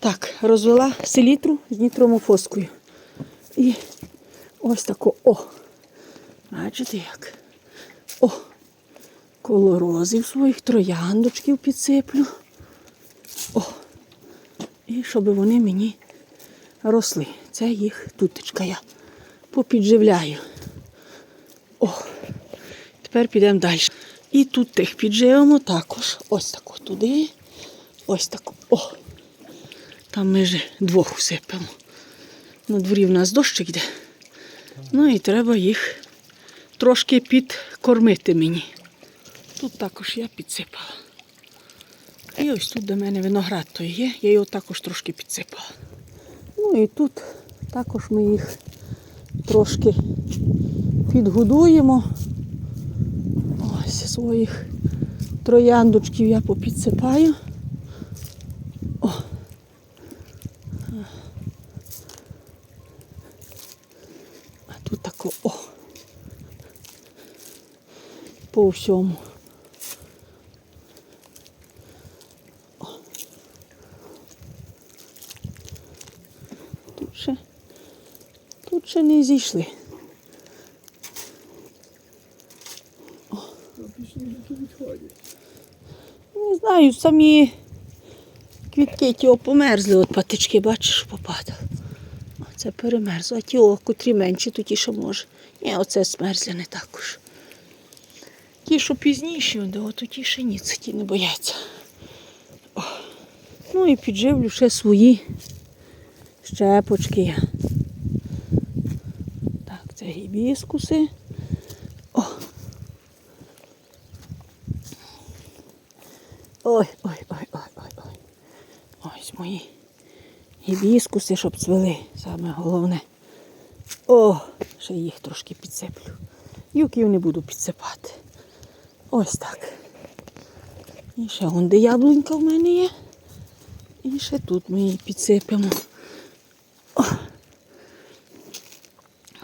Так, розвела селітру з нітромофоскою. І ось тако, о. Бачите як? О, коло розів своїх трояндочків підсиплю. О. І щоб вони мені росли. Це їх тутечка я попідживляю. О, тепер підемо далі. І тут тих підживемо також. Ось тако туди. Ось тако. О. Там ми вже двох усипемо. На дворі в нас дощик йде. Ну і треба їх трошки підкормити мені. Тут також я підсипала. І ось тут до мене виноград той є, я його також трошки підсипала. Ну і тут також ми їх трошки підгодуємо. Ось своїх трояндочків я попідсипаю. О. А тут тако о. По всьому. Тут ще, тут ще не зійшли. Не знаю, самі квітки ті померзли, от патички, бачиш, попадали. Це перемерзло. А ті, о, котрі менші, то ті, що може. Ні, оце смерзляне також. Ті, що пізніші, от ті ще ні, ті не бояться. О. Ну і підживлю ще свої щепочки. Так, це гібіскуси. О. Ой, ой, ой, ой, ой, ой. Ось мої гібіскуси, щоб цвели, саме головне. О, ще їх трошки підсиплю. Юків не буду підсипати. Ось так. І ще вон де яблунька в мене є. І ще тут ми її підсипемо. О.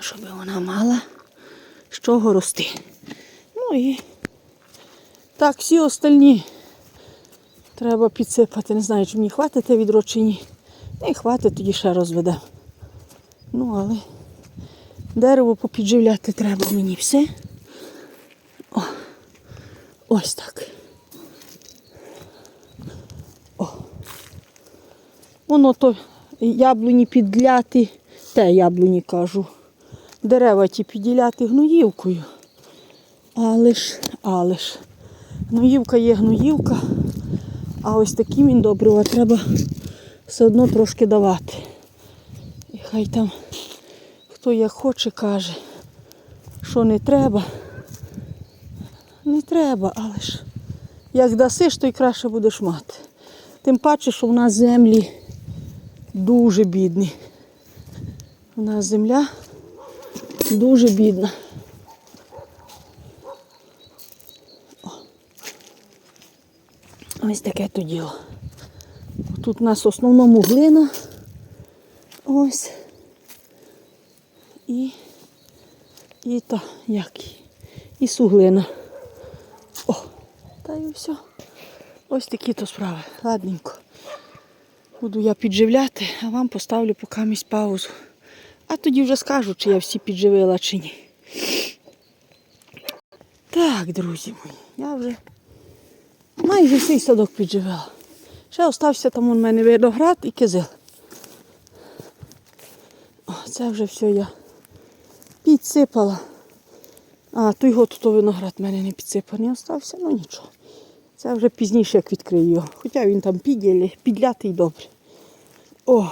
Щоб вона мала з чого рости. Ну і так, всі остальні треба підсипати. Не знаю, чи мені хватить відро чи ні. Не хватить, тоді ще розведемо. Ну, але дерево попідживляти треба мені все. Ось так. О. Воно то яблуні підляти, те яблуні кажу. Дерева ті піділяти гноївкою. Але ж, але ж. Гноївка є гноївка. А ось таким він добрива треба все одно трошки давати. І хай там хто як хоче, каже, що не треба. Не треба, але ж як дасиш, то й краще будеш мати. Тим паче, що в нас землі дуже бідні. У нас земля дуже бідна. Ось таке то діло. Тут у нас в основному глина. Ось. І, і та, як, і суглина. І все. Ось такі то справи. Ладненько. Буду я підживляти, а вам поставлю поки місць паузу. А тоді вже скажу, чи я всі підживила, чи ні. Так, друзі мої, я вже майже всій садок підживила. Ще остався там у мене виноград і кизил. О, це вже все я підсипала. А, той год то виноград в мене не підсипаний остався, ну нічого. Це вже пізніше як відкрию його. Хоча він там піділі, підлятий добре. О!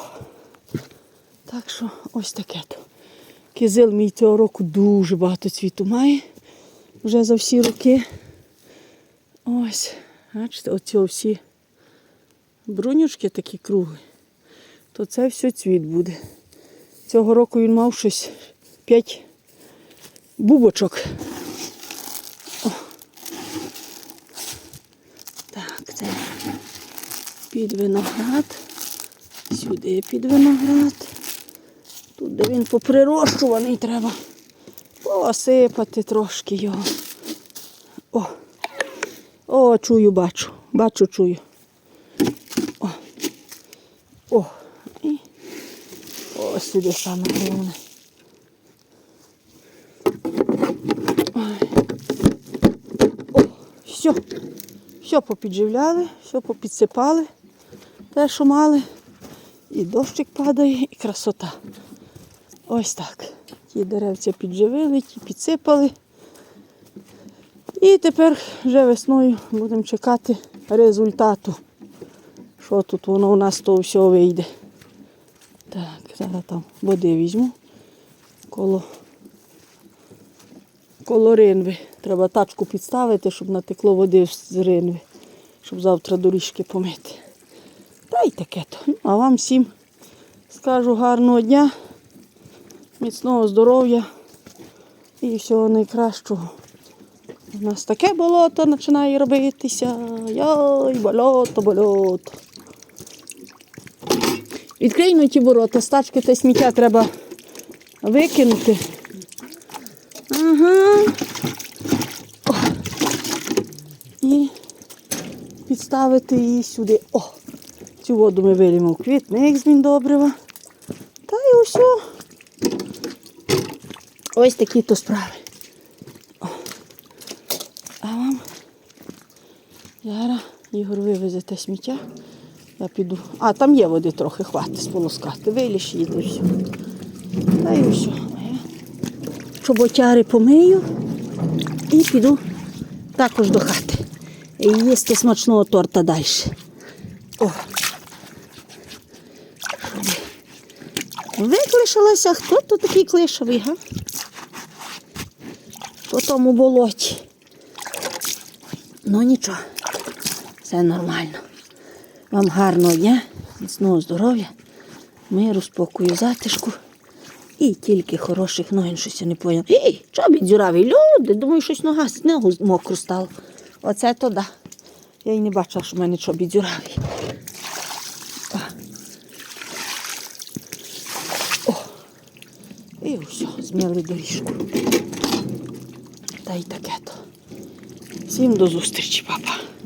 Так що ось таке то. Кизил мій цього року дуже багато цвіту має. Вже за всі роки. Ось. Бачите, оці всі брунючки такі круглі, то це все цвіт буде. Цього року він мав щось 5 бубочок. О. Так, це під виноград. Сюди під виноград. Тут, де він поприрощуваний, треба посипати трошки його. О! О, чую, бачу. Бачу, чую. О. О, і ось сюди саме головне. Все. Все попідживляли, все попідсипали. Те, що мали. І дощик падає, і красота. Ось так. Ті деревця підживили, ті підсипали. І тепер вже весною будемо чекати результату. Що тут воно у нас то все вийде. Так, зараз там води візьму. Коло, коло ринви. Треба тачку підставити, щоб натекло води з ринви, щоб завтра доріжки помити. Й таке то. Ну, А вам всім скажу гарного дня, міцного здоров'я і всього найкращого. У нас таке болото починає робитися. Йой, болото, болото. Відкриймо ті ворота, стачки та сміття треба викинути. Ага. О. І підставити її сюди. О! Цю воду ми вилімо в квітник з міндобрива. Та й усе. Ось такі то справи. О. А вам зараз Ігор вивезе те сміття. Я піду. А, там є води трохи, хватить сполоскати. Виліш їде все. Та й все. Чоботяри помию і піду також до хати. І їсти смачного торта далі. О. Виклишалася, хто тут такий клишовий, га? По тому болоті. Ну нічого, все нормально. Вам гарного дня, міцного здоров'я, миру, спокою, затишку. І тільки хороших новин, щось я не поняв. Ей, чобі дзюраві люди, думаю, щось нога ногу мокру стало. Оце то да. Я й не бачила, що в мене чобі дзюраві. О. О. І все, доріжку. Та й таке то. Всім до зустрічі, папа.